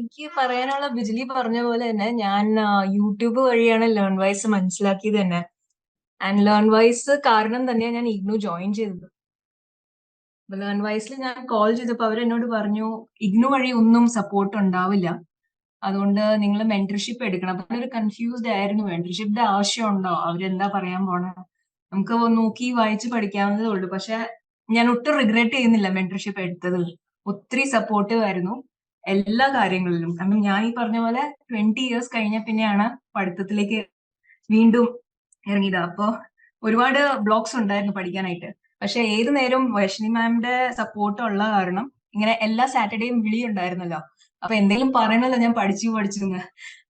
എനിക്ക് പറയാനുള്ള ബിജിലി പറഞ്ഞ പോലെ തന്നെ ഞാൻ യൂട്യൂബ് വഴിയാണ് ലേൺ വൈസ് മനസ്സിലാക്കിയത് തന്നെ. ആൻഡ് ലേൺ വൈസ് കാരണം തന്നെയാണ് ഞാൻ ഇഗ്നു ജോയിൻ ചെയ്തത്. ലേൺ വൈസിൽ ഞാൻ കോൾ ചെയ്തപ്പോൾ അവർ എന്നോട് പറഞ്ഞു ഇഗ്നു വഴി ഒന്നും സപ്പോർട്ട് ഉണ്ടാവില്ല. അതുകൊണ്ട് നിങ്ങൾ മെന്റർഷിപ്പ് എടുക്കണം. അപ്പൊ ഒരു കൺഫ്യൂസ്ഡ് ആയിരുന്നു. മെന്റർഷിപ്പിന്റെ ആവശ്യമുണ്ടോ അവരെന്താ പറയാൻ പോണേ? നമുക്ക് നോക്കി വായിച്ച് പഠിക്കാവുന്നതേ ഉള്ളൂ. പക്ഷെ ഞാൻ ഒട്ടും റിഗ്രറ്റ് ചെയ്യുന്നില്ല മെന്റർഷിപ്പ് എടുത്തത്. ഒത്തിരി സപ്പോർട്ടീവ് ആയിരുന്നു. എല്ലാ കാര്യങ്ങളിലും. കാരണം ഞാൻ ഈ പറഞ്ഞ പോലെ ട്വന്റി ഇയേഴ്സ് കഴിഞ്ഞ പിന്നെയാണ് പഠിത്തത്തിലേക്ക് വീണ്ടും ഇറങ്ങിയത്. അപ്പോ ഒരുപാട് ബ്ലോക്സ് ഉണ്ടായിരുന്നു പഠിക്കാനായിട്ട്. പക്ഷെ ഏത് നേരവും വൈഷ്ണി മാമിന്റെ സപ്പോർട്ട് ഉള്ള കാരണം ഇങ്ങനെ എല്ലാ സാറ്റർഡേയും വിളി ഉണ്ടായിരുന്നല്ലോ. അപ്പൊ എന്തെങ്കിലും പറയണല്ലോ ഞാൻ പഠിച്ചു പഠിച്ചിരുന്നു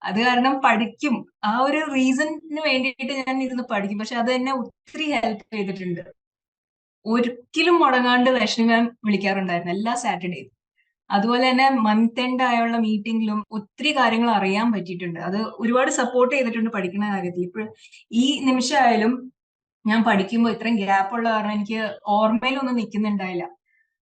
അത് കാരണം പഠിക്കും. ആ ഒരു റീസണിന് വേണ്ടിയിട്ട് ഞാൻ ഇരുന്ന് പഠിക്കും. പക്ഷെ അത് എന്നെ ഒത്തിരി ഹെൽപ്പ് ചെയ്തിട്ടുണ്ട്. ഒരിക്കലും മുടങ്ങാണ്ട് വൈഷ്ണി മാം വിളിക്കാറുണ്ടായിരുന്നു എല്ലാ സാറ്റർഡേയും അതുപോലെ തന്നെ മന്ത് എൻഡ് ആയുള്ള മീറ്റിംഗിലും ഒത്തിരി കാര്യങ്ങൾ അറിയാൻ പറ്റിയിട്ടുണ്ട്. അത് ഒരുപാട് സപ്പോർട്ട് ചെയ്തിട്ടുണ്ട് പഠിക്കുന്ന കാര്യത്തിൽ. ഇപ്പോൾ ഈ നിമിഷമായാലും ഞാൻ പഠിക്കുമ്പോൾ ഇത്രയും ഗ്യാപ്പ് ഉള്ള കാരണം എനിക്ക് ഓർമ്മയിലൊന്നും നിൽക്കുന്നുണ്ടായില്ല.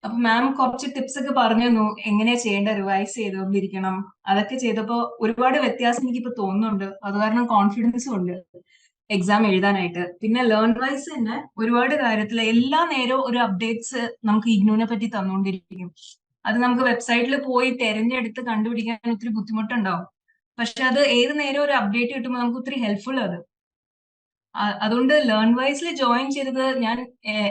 അപ്പൊ മാം കുറച്ച് ടിപ്സ് ഒക്കെ പറഞ്ഞു തന്നു. എങ്ങനെയാ ചെയ്യേണ്ട റിവൈസ് ചെയ്തുകൊണ്ടിരിക്കണം അതൊക്കെ ചെയ്തപ്പോ ഒരുപാട് വ്യത്യാസം എനിക്കിപ്പോ തോന്നുന്നുണ്ട്. അത് കാരണം കോൺഫിഡൻസും ഉണ്ട് എക്സാം എഴുതാനായിട്ട്. പിന്നെ ലേൺ വൈസ് തന്നെ ഒരുപാട് കാര്യത്തിൽ എല്ലാ നേരവും ഒരു അപ്ഡേറ്റ്സ് നമുക്ക് ഇഗ്നൂനെ പറ്റി തന്നുകൊണ്ടിരിക്കും അത് നമുക്ക് വെബ്സൈറ്റിൽ പോയി തെരഞ്ഞെടുത്ത് കണ്ടുപിടിക്കാൻ ഒത്തിരി ബുദ്ധിമുട്ടുണ്ടാവും. പക്ഷെ അത് ഏത് നേരം ഒരു അപ്ഡേറ്റ് കിട്ടുമ്പോൾ നമുക്ക് ഒത്തിരി ഹെൽപ്ഫുൾ അത്. അതുകൊണ്ട് ലേൺ വൈസിൽ ജോയിൻ ചെയ്തത് ഞാൻ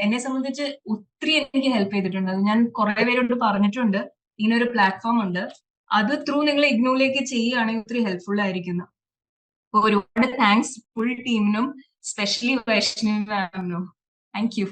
എന്നെ സംബന്ധിച്ച് ഒത്തിരി എനിക്ക് ഹെൽപ്പ് ചെയ്തിട്ടുണ്ട്. അത് ഞാൻ കുറെ പേരോട് പറഞ്ഞിട്ടുണ്ട്. ഇങ്ങനെ ഒരു പ്ലാറ്റ്ഫോം ഉണ്ട്. അത് ത്രൂ നിങ്ങൾ ഇഗ്നോയിലേക്ക് ചെയ്യുകയാണെങ്കിൽ ഒത്തിരി ഹെൽപ്ഫുൾ ആയിരിക്കുന്നു. ഒരുപാട് താങ്ക്സ് ഫുൾ ടീമിനും സ്പെഷ്യലി വൈഷ്ണവിനും താങ്ക് യു